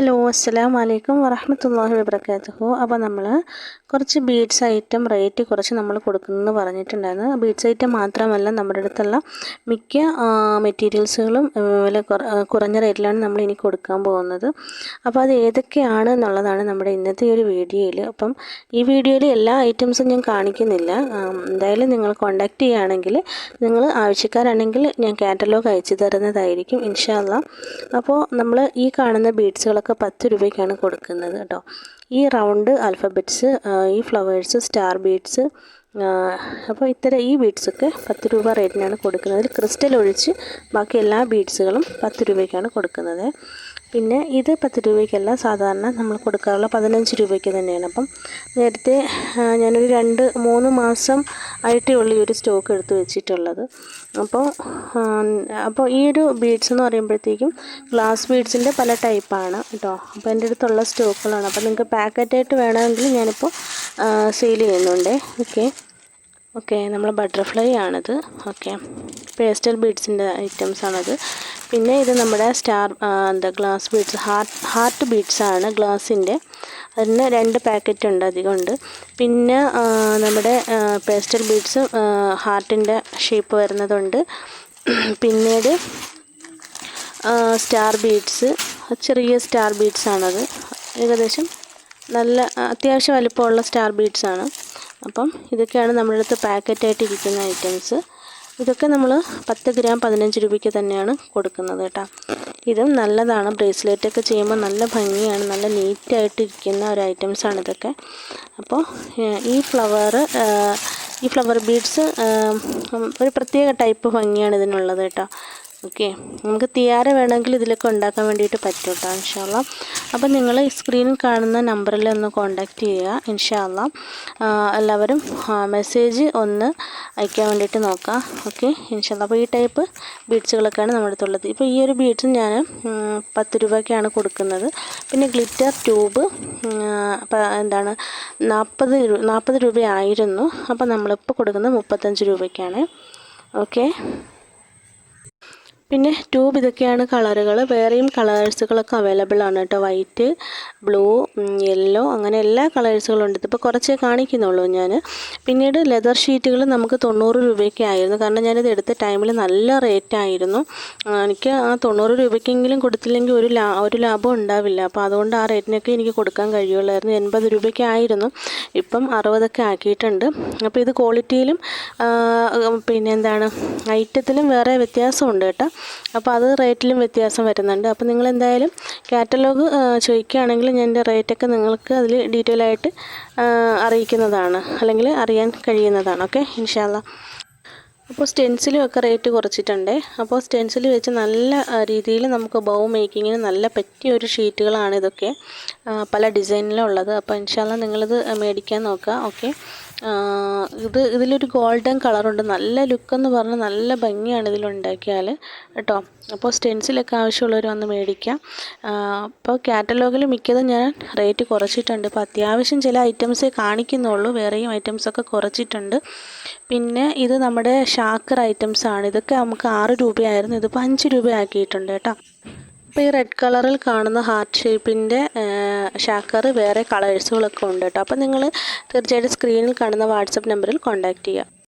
അസ്സലാം വലൈക്കും വറഹമത്തല്ലാഹി വബർക്കാത്തുഹു അപ്പോൾ നമ്മൾ കുറച്ച് ബീഡ്സ് ഐറ്റം റേറ്റ് കുറച്ച് നമ്മൾ കൊടുക്കുന്നെന്ന് പറഞ്ഞിട്ടുണ്ടായിരുന്നു. ബീഡ്സ് ഐറ്റം മാത്രമല്ല നമ്മുടെ അടുത്തുള്ള മിക്ക മെറ്റീരിയൽസുകളും വില കുറഞ്ഞ റേറ്റിലാണ് നമ്മൾ ഇനി കൊടുക്കാൻ പോകുന്നത്. അപ്പോൾ അത് ഏതൊക്കെയാണ് എന്നുള്ളതാണ് നമ്മുടെ ഇന്നത്തെ ഒരു വീഡിയോയിൽ അപ്പം ഈ വീഡിയോയിൽ എല്ലാ ഐറ്റംസും ഞാൻ കാണിക്കുന്നില്ല. എന്തായാലും നിങ്ങൾ കോണ്ടാക്ട് ചെയ്യുകയാണെങ്കിൽ നിങ്ങൾ ആവശ്യക്കാരാണെങ്കിൽ ഞാൻ കാറ്റലോഗ് അയച്ചു തരുന്നതായിരിക്കും ഇൻഷാല്ല അപ്പോൾ നമ്മൾ ഈ കാണുന്ന ബീഡ്സുകളൊക്കെ പത്ത് രൂപയ്ക്കാണ് കൊടുക്കുന്നത് കേട്ടോ. ഈ റൗണ്ട് അൽഫബറ്റ്സ് ഈ ഫ്ലവേഴ്സ് സ്റ്റാർ ബീഡ്സ് അപ്പോൾ ഇത്തരം ഈ ബീഡ്സൊക്കെ പത്ത് രൂപ റേറ്റിനാണ് കൊടുക്കുന്നത്. ക്രിസ്റ്റൽ ഒഴിച്ച് ബാക്കി എല്ലാ ബീഡ്സുകളും പത്ത് രൂപയ്ക്കാണ് കൊടുക്കുന്നത്. പിന്നെ ഇത് പത്ത് രൂപയ്ക്കല്ല സാധാരണ നമ്മൾ കൊടുക്കാറുള്ള പതിനഞ്ച് രൂപയ്ക്ക് തന്നെയാണ്. അപ്പം നേരത്തെ ഞാനൊരു രണ്ട് മൂന്ന് മാസം ആയിട്ടേ ഉള്ളൂ ഈ ഒരു സ്റ്റോക്ക് എടുത്ത് വെച്ചിട്ടുള്ളത്. അപ്പോൾ അപ്പോൾ ഈ ഒരു ബീഡ്സ് എന്ന് പറയുമ്പോഴത്തേക്കും ഗ്ലാസ് ബീഡ്സിന്റെ പല ടൈപ്പാണ് കേട്ടോ. അപ്പോൾ എന്റെ അടുത്തുള്ള സ്റ്റോക്കുകളാണ്. അപ്പോൾ നിങ്ങൾക്ക് പാക്കറ്റായിട്ട് വേണമെങ്കിൽ ഞാനിപ്പോൾ സെയിൽ ചെയ്യുന്നുണ്ട്. ഓക്കെ. ഓക്കെ നമ്മൾ ബട്ടർഫ്ലൈ ആണിത്. ഓക്കെ പേസ്റ്റൽ ബീഡ്സിന്റെ ഐറ്റംസ് ആണത് പിന്നെ ഇത് നമ്മുടെ സ്റ്റാർ എന്താ ഗ്ലാസ് ബീഡ്സ് ഹാർട്ട് ഹാർട്ട് ആണ് ഗ്ലാസിന്റെ അതിന് രണ്ട് പാക്കറ്റ് ഉണ്ട് അധികം ഉണ്ട് പിന്നെ നമ്മുടെ പേസ്റ്റൽ ബീഡ്സ് ഹാർട്ടിന്റെ ഷേപ്പ് വരുന്നതുണ്ട്. പിന്നീട് സ്റ്റാർ ബീഡ്സ് ചെറിയ സ്റ്റാർ ബീഡ്സ് ആണത് ഏകദേശം നല്ല അത്യാവശ്യം വലിപ്പമുള്ള സ്റ്റാർ ബീഡ്സ് ആണ് അപ്പം ഇതൊക്കെയാണ് നമ്മുടെ അടുത്ത് പാക്കറ്റായിട്ട് ഇരിക്കുന്ന ഐറ്റംസ്. ഇതൊക്കെ നമ്മൾ പത്ത് ഗ്രാം പതിനഞ്ച് രൂപയ്ക്ക് തന്നെയാണ് കൊടുക്കുന്നത് കേട്ടോ. ഇതും നല്ലതാണ്. ബ്രേസ്ലെറ്റൊക്കെ ചെയ്യുമ്പോൾ നല്ല ഭംഗിയാണ്. നല്ല നീറ്റായിട്ട് ഇരിക്കുന്ന ഒരു ഐറ്റംസാണ് ഇതൊക്കെ. അപ്പോൾ ഈ ഫ്ലവർ ഈ ഫ്ലവർ ബീഡ്സ് ഒരു പ്രത്യേക ടൈപ്പ് ഭംഗിയാണ് ഇതിനുള്ളത് കേട്ടോ. ഓക്കെ നമുക്ക് തിയാര വേണമെങ്കിൽ ഇതിലൊക്കെ ഉണ്ടാക്കാൻ വേണ്ടിയിട്ട് പറ്റും കേട്ടോ ഇൻഷാല്ല അപ്പം നിങ്ങൾ സ്ക്രീനിൽ കാണുന്ന നമ്പറിൽ ഒന്ന് കോൺടാക്റ്റ് ചെയ്യുക ഇൻഷാല്ല എല്ലാവരും മെസ്സേജ് ഒന്ന് അയക്കാൻ വേണ്ടിയിട്ട് നോക്കാം ഓക്കെ ഇൻഷാല്ല അപ്പോൾ ഈ ടൈപ്പ് ബീഡ്സുകളൊക്കെയാണ് നമ്മുടെ അടുത്തുള്ളത് ഇപ്പോൾ ഈ ഒരു ബീഡ്സ് ഞാൻ പത്ത് രൂപയ്ക്കാണ് കൊടുക്കുന്നത്. പിന്നെ ഗ്ലിറ്റർ ട്യൂബ് എന്താണ് നാൽപ്പത് നാൽപ്പത് രൂപയായിരുന്നു. അപ്പോൾ നമ്മളിപ്പോൾ കൊടുക്കുന്നത് മുപ്പത്തഞ്ച് രൂപയ്ക്കാണ്. ഓക്കെ പിന്നെ ട്യൂബ് ഇതൊക്കെയാണ് കളറുകൾ വേറെയും കളേഴ്സുകളൊക്കെ അവൈലബിൾ ആണ് കേട്ടോ. വൈറ്റ് ബ്ലൂ യെല്ലോ അങ്ങനെ എല്ലാ കളേഴ്സുകളും ഉണ്ട്. ഇതിപ്പോൾ കുറച്ചേ കാണിക്കുന്നുള്ളൂ ഞാൻ പിന്നീട് ലെതർ ഷീറ്റുകൾ നമുക്ക് തൊണ്ണൂറ് രൂപയൊക്കെ ആയിരുന്നു. കാരണം ഞാനിത് എടുത്ത ടൈമിൽ നല്ല റേറ്റ് ആയിരുന്നു. എനിക്ക് ആ തൊണ്ണൂറ് രൂപയ്ക്കെങ്കിലും കൊടുത്തില്ലെങ്കിൽ ഒരു ലാ ഒരു ലാഭം ഉണ്ടാവില്ല. അപ്പോൾ അതുകൊണ്ട് ആ റേറ്റിനൊക്കെ എനിക്ക് കൊടുക്കാൻ കഴിയുള്ളായിരുന്നു. എൺപത് രൂപയ്ക്കായിരുന്നു ഇപ്പം അറുപതൊക്കെ ആക്കിയിട്ടുണ്ട്. അപ്പോൾ ഇത് ക്വാളിറ്റിയിലും പിന്നെ എന്താണ് ഐറ്റത്തിലും വേറെ വ്യത്യാസമുണ്ട് കേട്ടോ. അപ്പോൾ അത് റേറ്റിലും വ്യത്യാസം വരുന്നുണ്ട്. അപ്പോൾ നിങ്ങൾ എന്തായാലും കാറ്റലോഗ് ചോദിക്കുകയാണെങ്കിൽ ഞാൻ എന്റെ റേറ്റൊക്കെ നിങ്ങൾക്ക് അതിൽ ഡീറ്റെയിൽ ആയിട്ട് അറിയിക്കുന്നതാണ്. അല്ലെങ്കിൽ അറിയാൻ കഴിയുന്നതാണ്. ഓക്കെ? ഇൻഷാല്ല അപ്പോൾ സ്റ്റെൻസിലും ഒക്കെ റേറ്റ് കുറച്ചിട്ടുണ്ട്. അപ്പോൾ സ്റ്റെൻസിൽ വെച്ച് നല്ല രീതിയിൽ നമുക്ക് ബൗ മേക്കിങ്ങിന് നല്ല പറ്റിയ ഒരു ഷീറ്റുകളാണ് ഇതൊക്കെ പല ഡിസൈനിലുള്ളത് അപ്പോൾ ഇൻഷാല്ല നിങ്ങളിത് മേടിക്കാൻ നോക്കുക. ഓക്കെ? ഇത് ഇതിലൊരു ഗോൾഡൻ കളറുണ്ട്. നല്ല ലുക്കെന്ന് പറഞ്ഞാൽ നല്ല ഭംഗിയാണ് ഇതിലുണ്ടാക്കിയാൽ കേട്ടോ. അപ്പോൾ സ്റ്റെൻസിലൊക്കെ ആവശ്യമുള്ളവർ വന്ന് മേടിക്കാം. അപ്പോൾ കാറ്റലോഗിൽ മിക്കതും ഞാൻ റേറ്റ് കുറച്ചിട്ടുണ്ട്. ഇപ്പോൾ അത്യാവശ്യം ചില ഐറ്റംസേ കാണിക്കുന്നുള്ളൂ. വേറെയും ഐറ്റംസൊക്കെ കുറച്ചിട്ടുണ്ട്. പിന്നെ ഇത് നമ്മുടെ ഷാക്കർ ഐറ്റംസ് ആണ് ഇതൊക്കെ നമുക്ക് ആറ് രൂപയായിരുന്നു. ഇതിപ്പോൾ അഞ്ച് രൂപയാക്കിയിട്ടുണ്ട് കേട്ടോ. അപ്പോൾ ഈ റെഡ് കളറിൽ കാണുന്ന ഹാർട്ട് ഷേപ്പിന്റെ ഷാക്കർ വേറെ കളേഴ്സുകളൊക്കെ ഉണ്ട് കേട്ടോ അപ്പോൾ നിങ്ങൾ തീർച്ചയായിട്ടും സ്ക്രീനിൽ കാണുന്ന വാട്സപ്പ് നമ്പറിൽ കോൺടാക്റ്റ് ചെയ്യുക